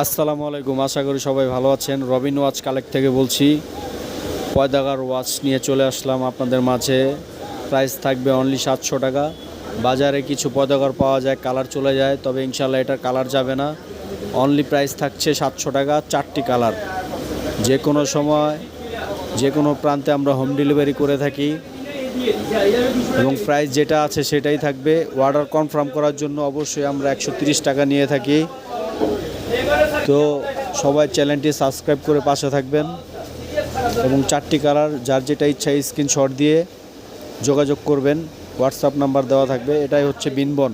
আসসালামু আলাইকুম, আশা করি সবাই ভালো আছেন। রবিন ওয়াচ কালেক্ট থেকে বলছি, পয়দাগার ওয়াচ নিয়ে চলে আসলাম আপনাদের মাঝে। প্রাইস থাকবে অনলি সাতশো টাকা। বাজারে কিছু পয়দাগার পাওয়া যায়, কালার চলে যায়, তবে ইনশাল্লাহ এটার কালার যাবে না। অনলি প্রাইস থাকছে সাতশো টাকা, চারটি কালার। যে কোনো সময় যে কোনো প্রান্তে আমরা হোম ডেলিভারি করে থাকি। এবং প্রাইস যেটা আছে সেটাই থাকবে। অর্ডার কনফার্ম করার জন্য অবশ্যই আমরা একশো টাকা নিয়ে থাকি। তো সবাই চ্যানেলটি সাবস্ক্রাইব করে পাশে থাকবেন এবং চারটি কালার, যার যেটা ইচ্ছা স্ক্রিনশট দিয়ে যোগাযোগ করবেন। হোয়াটসঅ্যাপ নাম্বার দেওয়া থাকবে। এটাই হচ্ছে বিনবন।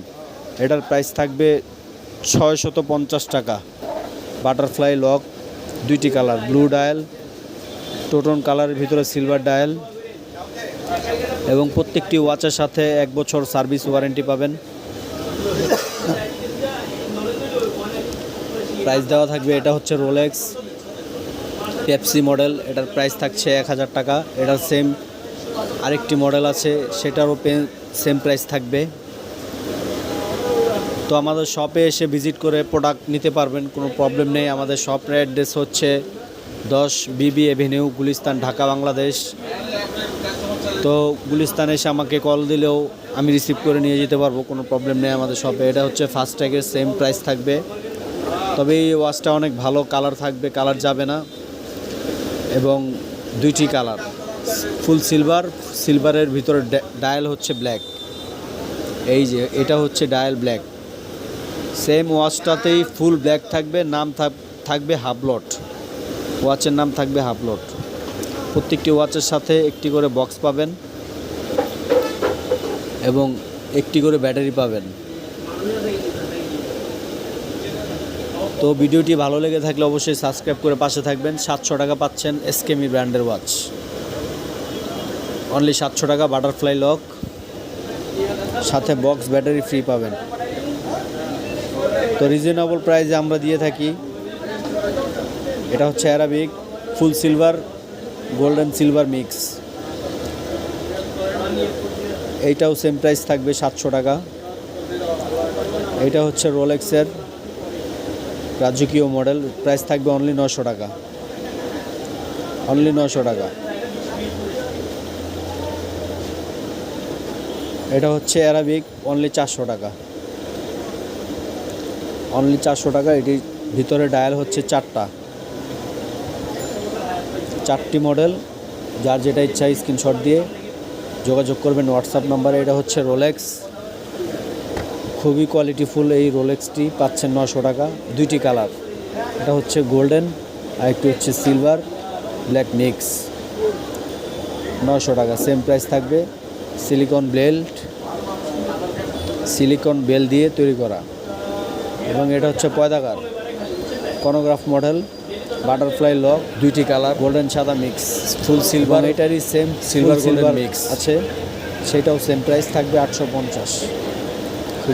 এটার প্রাইস থাকবে ছয়শত পঞ্চাশ টাকা। বাটারফ্লাই লক দুইটি কালার ব্লু ডায়াল টোটন কালারের ভিতরে সিলভার ডায়াল এবং প্রত্যেকটি ওয়াচের সাথে এক বছর সার্ভিস ওয়ারেন্টি পাবেন। প্রাইস দেওয়া থাকবে, এটা হচ্ছে রোলেক্স পেপসি মডেল এটার প্রাইস থাকছে এক হাজার টাকা। এটার সেম আরেকটি মডেল আছে, সেটারও সেম প্রাইস থাকবে। তো আমাদের শপে এসে ভিজিট করে প্রোডাক্ট নিতে পারবেন, কোনো প্রবলেম নেই। আমাদের শপের অ্যাড্রেস হচ্ছে দশ বিবি এভিনিউ গুলিস্তান, ঢাকা, বাংলাদেশ। তো গুলিস্তানে এসে আমাকে কল দিলেও আমি রিসিভ করে নিয়ে যেতে পারব, কোনো প্রবলেম নেই আমাদের শপে এটা হচ্ছে ফার্স্ট ট্যাগের সেম প্রাইস থাকবে। তবে এই ওয়াচটা অনেক ভালো কালার থাকবে, কালার যাবে না। এবং দুইটি কালার, ফুল সিলভার, সিলভারের ভিতরে ডায়াল হচ্ছে ব্ল্যাক। এই যে, এটা হচ্ছে ডায়াল ব্ল্যাক। সেম ওয়াচটাতেই ফুল ব্ল্যাক থাকবে, নাম থাক- থাকবে হাফলট। ওয়াচের নাম থাকবে হাফলট। প্রত্যেকটি ওয়াচের সাথে একটি করে বক্স পাবেন এবং একটি করে ব্যাটারি পাবেন। তো ভিডিওটি ভালো লেগে থাকলে অবশ্যই সাবস্ক্রাইব করে পাশে থাকবেন। সাতশো টাকা পাচ্ছেন এসকেমি ব্র্যান্ডের ওয়াচ অনলি সাতশো টাকা বাটারফ্লাই লক সাথে বক্স ব্যাটারি ফ্রি পাবেন। তো রিজনেবল প্রাইসে আমরা দিয়ে থাকি। এটা হচ্ছে Arabic full silver golden silver mix এইটাও সেম প্রাইস থাকবে সাতশো টাকা। এইটা হচ্ছে রোলেক্সের রাজকীয় মডেল প্রাইস থাকবে অনলি নশো টাকা। অনলি নশো টাকা। এটা হচ্ছে অ্যারাবিক অনলি চারশো টাকা। অনলি চারশো টাকা, এটির ভিতরে ডায়াল হচ্ছে চারটা। চারটি মডেল যার যেটা ইচ্ছা স্ক্রিনশট দিয়ে যোগাযোগ করবেন। হোয়াটসঅ্যাপ নাম্বারে এটা হচ্ছে রোলেক্স খুবই কোয়ালিটিফুল এই রোলেক্সটি পাচ্ছেন নশো টাকা। দুইটি কালার এটা হচ্ছে গোল্ডেন আর একটি হচ্ছে সিলভার ব্ল্যাক মিক্স নশো টাকা সেম প্রাইস থাকবে। সিলিকন বেল্ট সিলিকন বেল দিয়ে তৈরি করা। এবং এটা হচ্ছে পয়দাকার। কনোগ্রাফ মডেল বাটারফ্লাই লক দুইটি কালার গোল্ডেন সাদা মিক্স ফুল সিলভার এটারই সেম সিলভার সিলভার মিক্স আছে। সেটাও সেম প্রাইস থাকবে আটশো পঞ্চাশ।